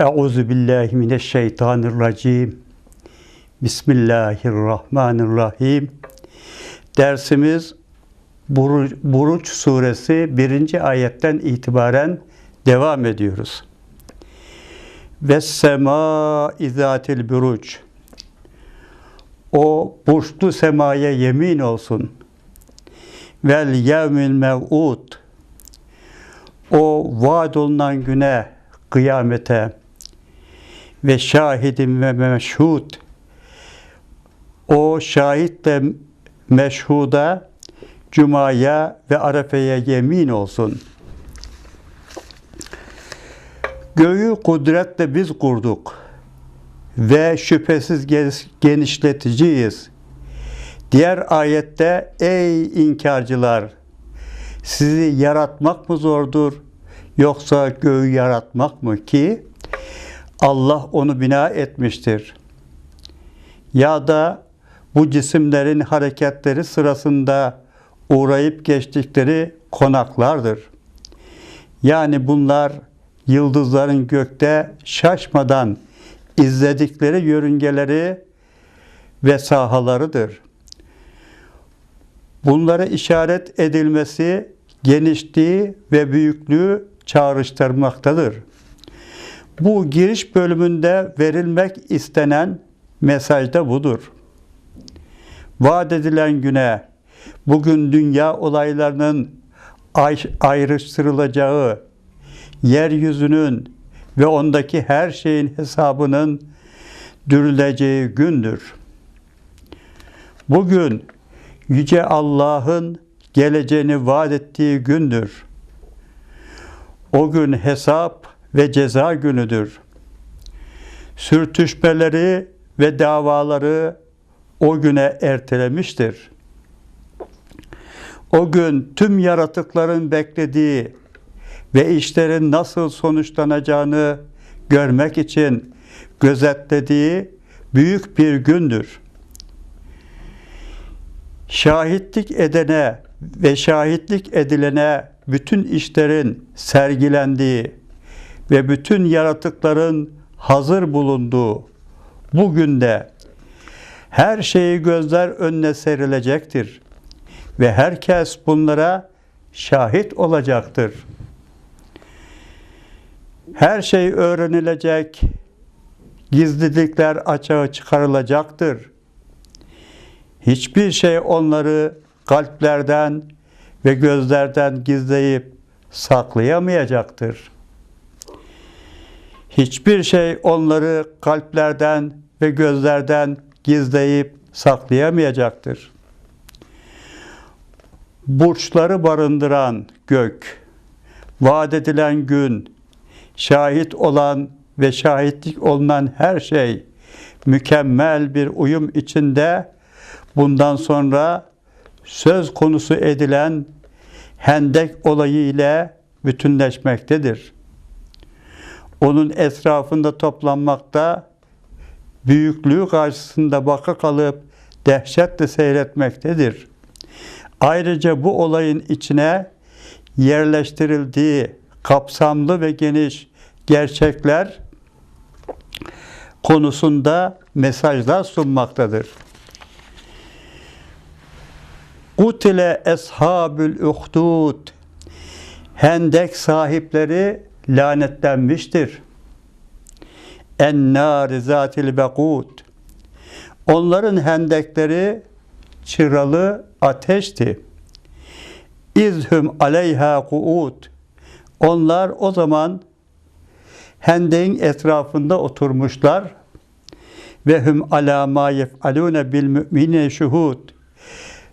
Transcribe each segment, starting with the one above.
Euzu billahi mineşşeytanirracim. Bismillahirrahmanirrahim. Dersimiz Buruç, Buruç suresi 1. ayetten itibaren devam ediyoruz. Ve sema izatil buruç. O burçlu semaya yemin olsun. Vel yevmil mev'ud. O vaad olunan güne, kıyamete ve şahidim ve meşhud. O şahit ve meşhuda Cuma'ya ve Arefe'ye yemin olsun. Göğü kudretle biz kurduk ve şüphesiz genişleticiyiz. Diğer ayette ey inkarcılar sizi yaratmak mı zordur yoksa göğü yaratmak mı ki Allah onu bina etmiştir. Ya da bu cisimlerin hareketleri sırasında uğrayıp geçtikleri konaklardır. Yani bunlar yıldızların gökte şaşmadan izledikleri yörüngeleri ve sahalarıdır. Bunlara işaret edilmesi genişliği ve büyüklüğü çağrıştırmaktadır. Bu giriş bölümünde verilmek istenen mesaj da budur. Vaat edilen güne, bugün dünya olaylarının ayrıştırılacağı, yeryüzünün ve ondaki her şeyin hesabının dürüleceği gündür. Bugün Yüce Allah'ın geleceğini vaat ettiği gündür. O gün hesap ve ceza günüdür. Sürtüşmeleri ve davaları o güne ertelemiştir. O gün tüm yaratıkların beklediği ve işlerin nasıl sonuçlanacağını görmek için gözetlediği büyük bir gündür. Şahitlik edene ve şahitlik edilene bütün işlerin sergilendiği ve bütün yaratıkların hazır bulunduğu bugün de her şeyi gözler önüne serilecektir ve herkes bunlara şahit olacaktır. Her şey öğrenilecek, gizlilikler açığa çıkarılacaktır. Hiçbir şey onları kalplerden ve gözlerden gizleyip saklayamayacaktır. Hiçbir şey onları kalplerden ve gözlerden gizleyip saklayamayacaktır. Burçları barındıran gök, vaat edilen gün, şahit olan ve şahitlik olunan her şey mükemmel bir uyum içinde bundan sonra söz konusu edilen Hendek olayı ile bütünleşmektedir. Onun etrafında toplanmakta, büyüklüğü karşısında baka kalıp dehşetle seyretmektedir. Ayrıca bu olayın içine yerleştirildiği kapsamlı ve geniş gerçekler konusunda mesajlar sunmaktadır. Kutile eshabül uhdud Hendek sahipleri lanetlenmiştir. Ennâr zatil bekûd Onların hendekleri çıralı ateşti. İzhum aleyha kuud Onlar o zaman hendeğin etrafında oturmuşlar ve hum ala ma yef'alune bil mü'mine şuhud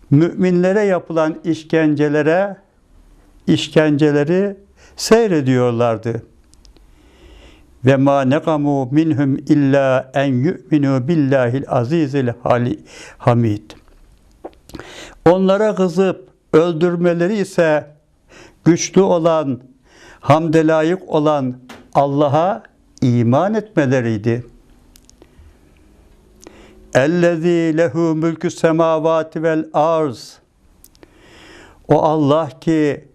müminlere yapılan işkencelere işkenceleri seyrediyorlardı. Ve ma nekamu minhum illa en yu'minu billahil azizil hamid. Onlara kızıp öldürmeleri ise güçlü olan, hamde layık olan Allah'a iman etmeleriydi. Ellezî lehu mülkü semavati vel arz. O Allah ki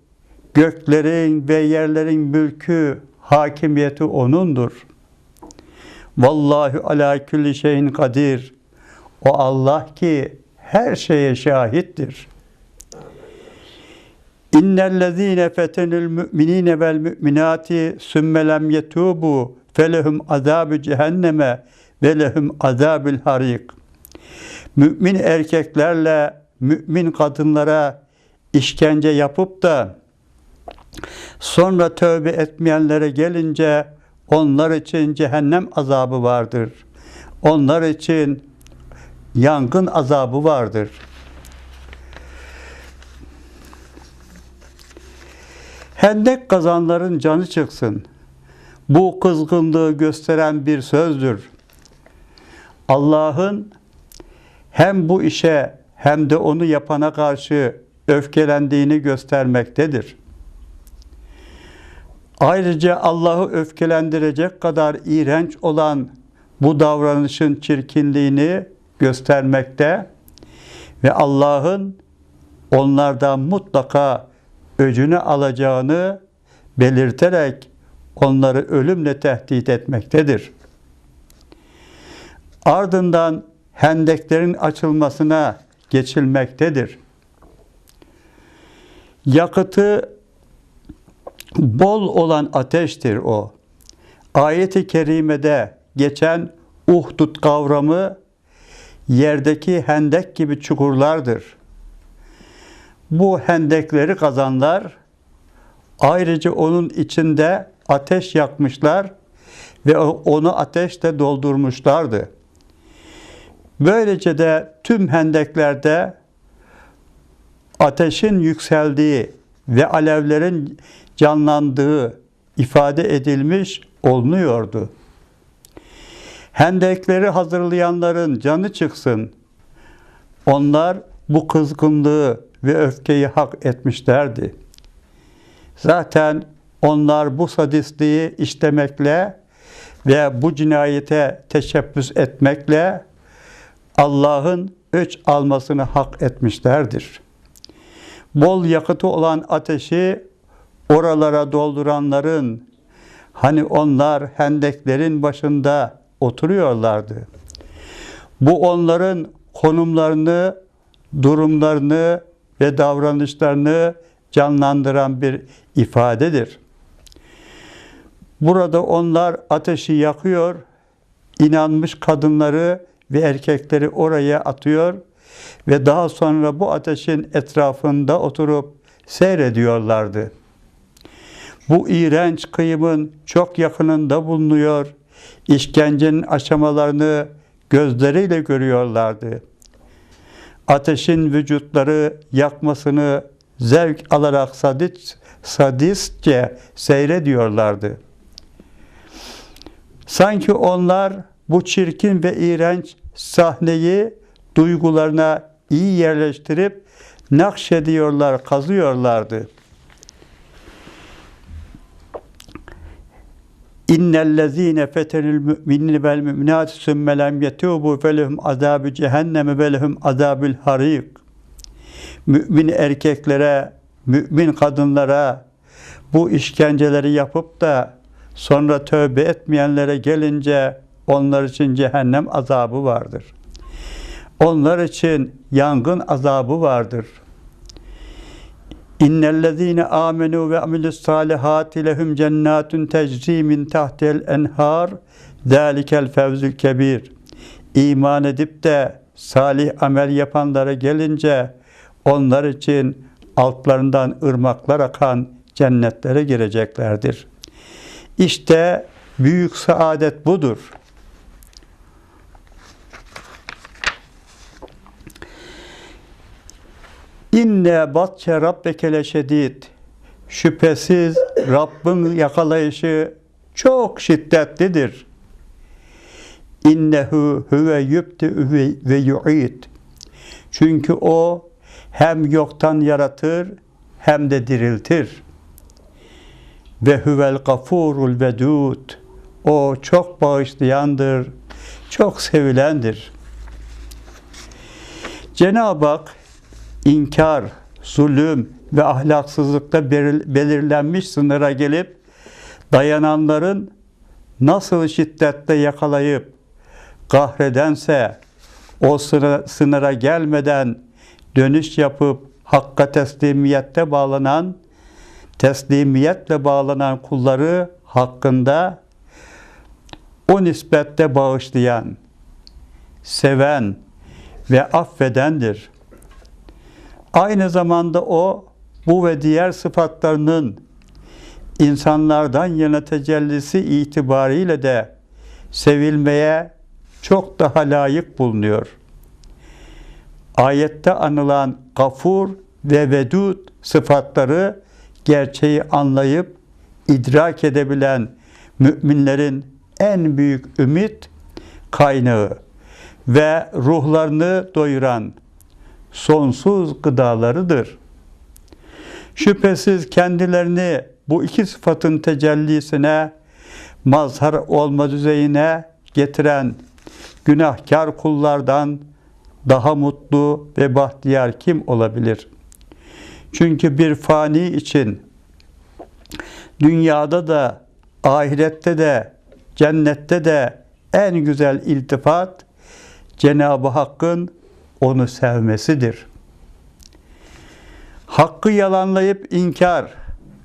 göklerin ve yerlerin mülkü, hakimiyeti O'nundur. Vallahu ala kulli şeyin kadir. O Allah ki her şeye şahittir. İnnellezîne fetenül müminîne vel müminâti sümme lem yetûbû felehum azâbü cehenneme ve lehum azâbül harik. Mümin erkeklerle mümin kadınlara işkence yapıp da sonra tövbe etmeyenlere gelince onlar için cehennem azabı vardır. Onlar için yangın azabı vardır. Hendek kazanların canı çıksın. Bu kızgınlığı gösteren bir sözdür. Allah'ın hem bu işe hem de onu yapana karşı öfkelendiğini göstermektedir. Ayrıca Allah'ı öfkelendirecek kadar iğrenç olan bu davranışın çirkinliğini göstermekte ve Allah'ın onlardan mutlaka öcünü alacağını belirterek onları ölümle tehdit etmektedir. Ardından hendeklerin açılmasına geçilmektedir. Yakıtı bol olan ateştir o. Ayet-i kerimede geçen uhdud kavramı yerdeki hendek gibi çukurlardır. Bu hendekleri kazanlar ayrıca onun içinde ateş yakmışlar ve onu ateşle doldurmuşlardı. Böylece de tüm hendeklerde ateşin yükseldiği ve alevlerin canlandığı ifade edilmiş olunuyordu. Hendekleri hazırlayanların canı çıksın. Onlar bu kızgınlığı ve öfkeyi hak etmişlerdi. Zaten onlar bu sadistliği işlemekle ve bu cinayete teşebbüs etmekle Allah'ın öç almasını hak etmişlerdir. Bol yakıtı olan ateşi oralara dolduranların hani onlar hendeklerin başında oturuyorlardı. Bu onların konumlarını, durumlarını ve davranışlarını canlandıran bir ifadedir. Burada onlar ateşi yakıyor, inanmış kadınları ve erkekleri oraya atıyor ve daha sonra bu ateşin etrafında oturup seyrediyorlardı. Bu iğrenç kıyımın çok yakınında bulunuyor, işkencenin aşamalarını gözleriyle görüyorlardı. Ateşin vücutları yakmasını zevk alarak sadist, sadistçe seyrediyorlardı. Sanki onlar bu çirkin ve iğrenç sahneyi duygularına iyi yerleştirip nakşediyorlar, kazıyorlardı. İnnellezîne fetenül mü'minine vel mü'minâti sümme lem yetûbû felehum azâbü cehenneme ve lehum azâbül harik. Mümin erkeklere, mümin kadınlara bu işkenceleri yapıp da sonra tövbe etmeyenlere gelince onlar için cehennem azabı vardır. Onlar için yangın azabı vardır. İnnellezîne âmenû ve amilus salihâti lehum cennâtun tecrî min tahtel enhâr zâlikel fevzül kebîr. İman edip de salih amel yapanlara gelince onlar için altlarından ırmaklar akan cennetlere gireceklerdir. İşte büyük saadet budur. İnne batçe rabbeke leşedid. Şüphesiz Rabbin yakalayışı çok şiddetlidir. İnnehu huve yubti ve yu'id. Çünkü o hem yoktan yaratır hem de diriltir. Ve huvel gafurul vedud. O çok bağışlayandır, çok sevilendir. Cenab-ı Hak inkar, zulüm ve ahlaksızlıkta belirlenmiş sınıra gelip dayananların nasıl şiddetle yakalayıp kahredense o sınıra gelmeden dönüş yapıp hakka teslimiyette bağlanan teslimiyetle bağlanan kulları hakkında o nispette bağışlayan, seven ve affedendir. Aynı zamanda o bu ve diğer sıfatlarının insanlardan yana tecellisi itibariyle de sevilmeye çok daha layık bulunuyor. Ayette anılan gafur ve vedud sıfatları gerçeği anlayıp idrak edebilen müminlerin en büyük ümit kaynağı ve ruhlarını doyuran sonsuz gıdalarıdır. Şüphesiz kendilerini bu iki sıfatın tecellisine mazhar olma düzeyine getiren günahkar kullardan daha mutlu ve bahtiyar kim olabilir? Çünkü bir fani için dünyada da ahirette de cennette de en güzel iltifat Cenab-ı Hakk'ın onu sevmesidir. Hakkı yalanlayıp inkar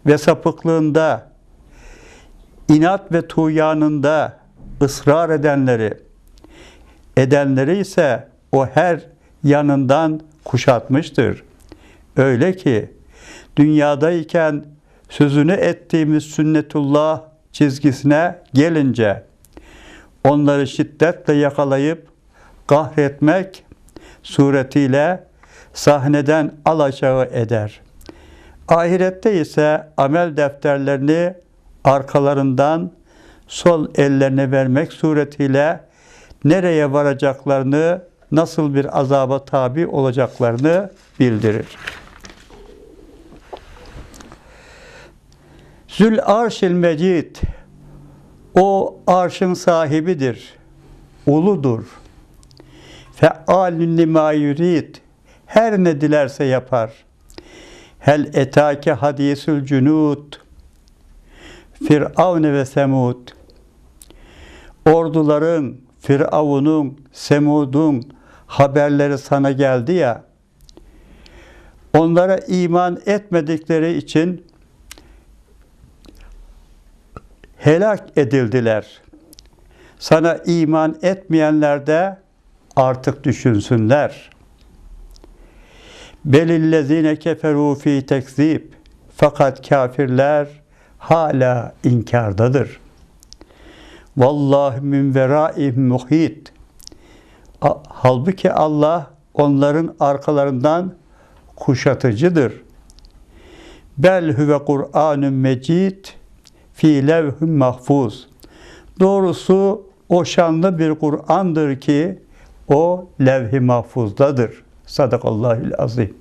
ve sapıklığında, inat ve tuğyanında ısrar edenleri, edenleri ise o her yanından kuşatmıştır. Öyle ki dünyadayken sözünü ettiğimiz sünnetullah çizgisine gelince onları şiddetle yakalayıp kahretmek suretiyle sahneden alaşağı eder. Ahirette ise amel defterlerini arkalarından sol ellerine vermek suretiyle nereye varacaklarını, nasıl bir azaba tabi olacaklarını bildirir. Zül arşil mecid o arşın sahibidir. Uludur. Fealün lima yurid her ne dilerse yapar. Hel etake hadisül cünud Firavun ve Semud Orduların, Firavun'un, Semud'un haberleri sana geldi ya onlara iman etmedikleri için helak edildiler. Sana iman etmeyenler de artık düşünsünler. Belillezine keferu fi tekzib. Fakat kafirler hala inkardadır. Vallahi min veraihim muhit. Halbuki Allah onların arkalarından kuşatıcıdır. Bel huve Kur'anun mecid fi levhün mahfuz. Doğrusu o şanlı bir Kur'an'dır ki o levh-i mahfuzdadır. Sadakallahül azim.